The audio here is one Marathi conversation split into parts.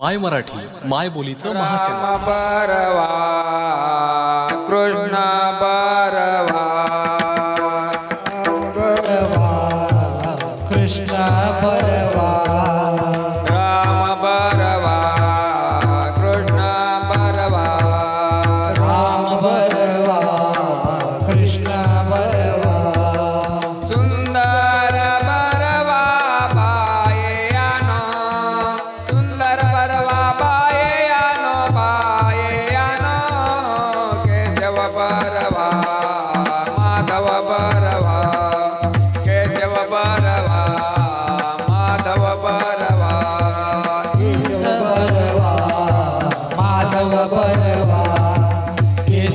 माय मराठी माय बोलीचं महाचन बरवा कृष्ण बरवा.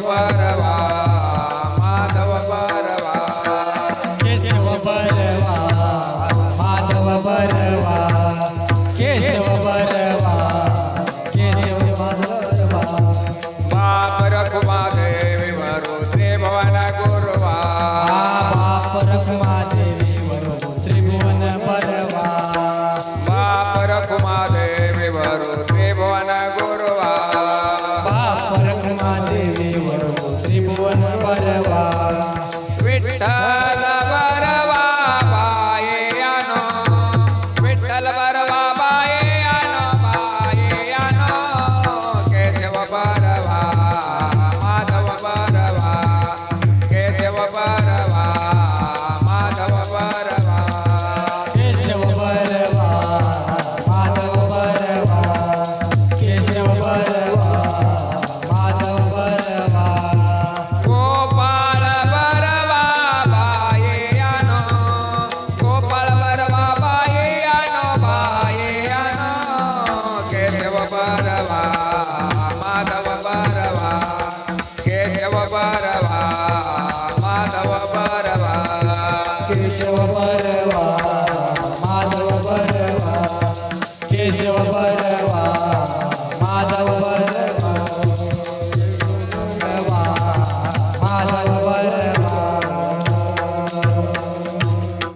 ಪರವಾ ಮಾಧವ ಪರವಾ ಕೇಶವ ಪರವಾ ಮಾಧವ ಪರವಾ ಕೇಶವ ಪರವಾ ಕೇಶವ ಪರವಾ ಬಾಪರ ಕುಮಾರ ದೇವಿ ಮರು ಶ್ರೀ ಭವನ ಗುರು बाप रखुमादेवी वरु त्रिभुवन परवा. विठ्ठल बरवा माधव बरवा केशव बारवा माधव बरवा केशव बरवा माधव बरवा केशव बरवा